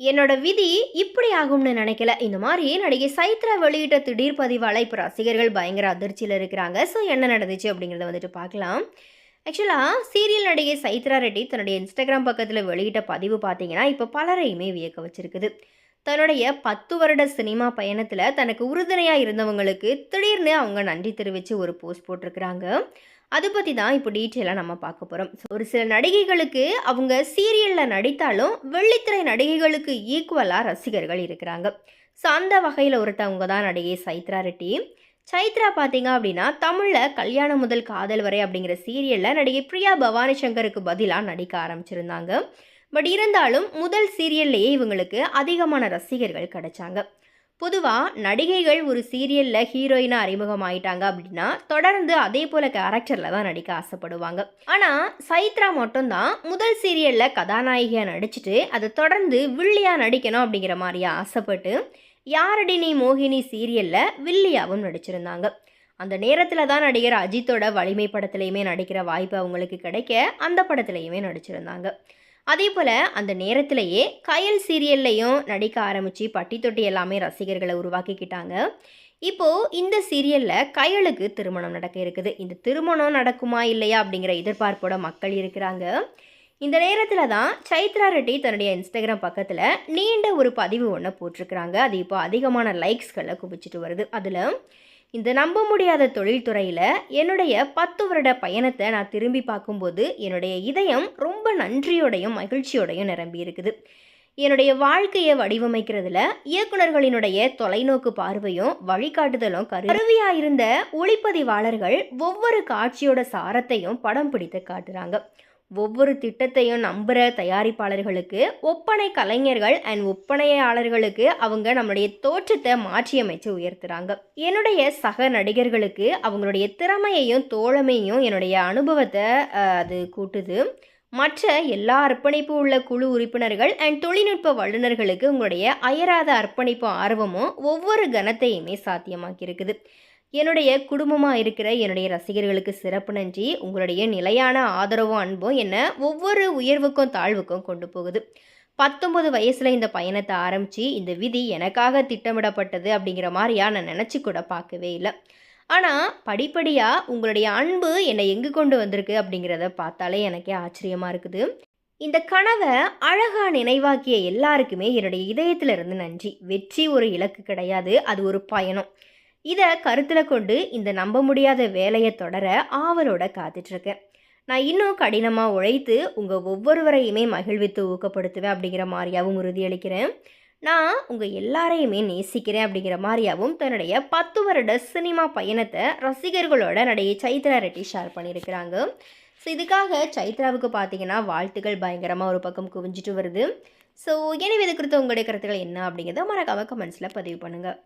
என்னோட விதி இப்படி ஆகும்னு நினைக்கல. இந்த மாதிரி நடிகை சைத்ரா வெளியிட்ட திடீர் பதிவால் இப்போ ரசிகர்கள் பயங்கர அதிர்ச்சியில் இருக்கிறாங்க. ஸோ என்ன நடந்துச்சு அப்படிங்கிறத வந்துட்டு பார்க்கலாம். ஆக்சுவலாக சீரியல் நடிகை சைத்ரா ரெட்டி தன்னுடைய இன்ஸ்டாகிராம் பக்கத்தில் வெளியிட்ட பதிவு பார்த்தீங்கன்னா இப்போ பலரையுமே வியக்க வச்சிருக்குது. தன்னுடைய பத்து வருட சினிமா பயணத்தில் தனக்கு உறுதுணையாக இருந்தவங்களுக்கு திடீர்னு அவங்க நன்றி தெரிவித்து ஒரு போஸ்ட் போட்டிருக்கிறாங்க. அதை பற்றி தான் இப்போ டீட்டெயிலாக நம்ம பார்க்க போகிறோம் ஒரு சில நடிகைகளுக்கு அவங்க சீரியலில் நடித்தாலும் வெள்ளித்திரை நடிகைகளுக்கு ஈக்குவலாக ரசிகர்கள் இருக்கிறாங்க. ஸோ அந்த வகையில் ஒருத்தவங்க தான் நடிகை சைத்ரா ரெட்டி. சைத்ரா பார்த்தீங்க அப்படின்னா தமிழில் கல்யாணம் முதல் காதல் வரை அப்படிங்கிற சீரியலில் நடிகை பிரியா பவானி சங்கருக்கு பதிலாக நடிக்க ஆரம்பிச்சிருந்தாங்க. பட் இருந்தாலும் முதல் சீரியல்லையே இவங்களுக்கு அதிகமான ரசிகர்கள் கிடைச்சாங்க. பொதுவாக நடிகைகள் ஒரு சீரியலில் ஹீரோயினாக அறிமுகமாயிட்டாங்க அப்படின்னா தொடர்ந்து அதே போல் கேரக்டரில் தான் நடிக்க ஆசைப்படுவாங்க. ஆனால் சைத்ரா மட்டும்தான் முதல் சீரியலில் கதாநாயகியாக நடிச்சுட்டு அதை தொடர்ந்து வில்லியாக நடிக்கணும் அப்படிங்கிற மாதிரியா ஆசைப்பட்டு யாரடி நீ மோகினி சீரியலில் வில்லியாவும் நடிச்சிருந்தாங்க. அந்த நேரத்தில் தான் நடிகர் அஜித்தோட வலிமை படத்துலையுமே நடிக்கிற வாய்ப்பு அவங்களுக்கு கிடைக்க அந்த படத்துலையுமே நடிச்சிருந்தாங்க. அதே போல் அந்த நேரத்திலேயே கயல் சீரியல்லையும் நடிக்க ஆரம்பித்து பட்டி தொட்டி எல்லாமே ரசிகர்களை உருவாக்கிக்கிட்டாங்க. இப்போது இந்த சீரியலில் கயலுக்கு திருமணம் நடக்க இருக்குது. இந்த திருமணம் நடக்குமா இல்லையா அப்படிங்கிற எதிர்பார்ப்போட மக்கள் இருக்கிறாங்க. இந்த நேரத்தில் தான் சைத்ரா ரெட்டி தன்னுடைய இன்ஸ்டாகிராம் பக்கத்தில் நீண்ட ஒரு பதிவு ஒன்று போட்டிருக்கிறாங்க. அது இப்போ அதிகமான லைக்ஸ்களை குவிச்சிட்டு வருது. அதில் இந்த நம்ப முடியாத தொழில்துறையில் என்னுடைய பத்து வருட பயணத்தை நான் திரும்பி பார்க்கும்போது என்னுடைய இதயம் ரொம்ப நன்றியோடையும் மகிழ்ச்சியோடையும் நிரம்பி இருக்குது. என்னுடைய வாழ்க்கையை வடிவமைக்கிறதுல இயக்குனர்களினுடைய தொலைநோக்கு பார்வையும் வழிகாட்டுதலும் கருவியாக இருந்த ஒளிப்பதிவாளர்கள் ஒவ்வொரு காட்சியோட சாரத்தையும் படம் பிடித்து காட்டுறாங்க. ஒவ்வொரு திட்டத்தையும் நம்புகிற தயாரிப்பாளர்களுக்கு ஒப்பனை கலைஞர்கள் அண்ட் ஒப்பனையாளர்களுக்கு அவங்க நம்மளுடைய தோற்றத்தை மாற்றியமைச்சு உயர்த்துறாங்க. என்னுடைய சக நடிகர்களுக்கு அவங்களுடைய திறமையையும் தோழமையும் என்னுடைய அனுபவத்தை அது கூட்டுது. மற்ற எல்லா அர்ப்பணிப்பு உள்ள குழு உறுப்பினர்கள் அண்ட் தொழில்நுட்ப வல்லுநர்களுக்கு உங்களுடைய அயராத அர்ப்பணிப்பு ஆர்வமும் ஒவ்வொரு கணத்தையுமே சாத்தியமாக்கி இருக்குது என்னுடைய குடும்பமாக இருக்கிற என்னுடைய ரசிகர்களுக்கு சிறப்பு நன்றி. உங்களுடைய நிலையான ஆதரவும் அன்பும் என்னை ஒவ்வொரு உயர்வுக்கும் தாழ்வுக்கும் கொண்டு போகுது. பத்தொம்பது வயசில் இந்த பயணத்தை ஆரம்பித்து இந்த விதி எனக்காக திட்டமிடப்பட்டது அப்படிங்கிற மாதிரியா நான் நினச்சி கூட பார்க்கவே இல்லை. ஆனால் படிப்படியாக உங்களுடைய அன்பு என்னை எங்கே கொண்டு வந்திருக்கு அப்படிங்கிறத பார்த்தாலே எனக்கே ஆச்சரியமாக இருக்குது. இந்த கனவை அழகாக நினைவாக்கிய எல்லாருக்குமே என்னுடைய இதயத்திலிருந்து நன்றி. வெற்றி ஒரு இலக்கு கிடையாது அது ஒரு பயணம். இதை கருத்தில் கொண்டு இந்த நம்ப முடியாத வேலையை தொடர ஆவலோட காத்துட்ருக்கேன். நான் இன்னும் கடினமாக உழைத்து உங்கள் ஒவ்வொருவரையுமே மகிழ்வித்து ஊக்கப்படுத்துவேன் அப்படிங்கிற மாதிரியாகவும் உறுதியளிக்கிறேன். நான் உங்கள் எல்லாரையுமே நேசிக்கிறேன் அப்படிங்கிற மாதிரியாவும் தன்னுடைய பத்து வருட சினிமா பயணத்தை ரசிகர்களோட நடிகை சைத்ரா ரெட்டி ஷேர் பண்ணியிருக்கிறாங்க. ஸோ இதுக்காக சைத்ராவுக்கு பார்த்தீங்கன்னா வாழ்த்துக்கள் பயங்கரமாக ஒரு பக்கம் குவிஞ்சிட்டு வருது. ஸோ எனவே இது குறித்து உங்களுடைய கருத்துக்கள் என்ன அப்படிங்கிறத மறக்காம கமெண்ட்ஸில் பதிவு பண்ணுங்கள்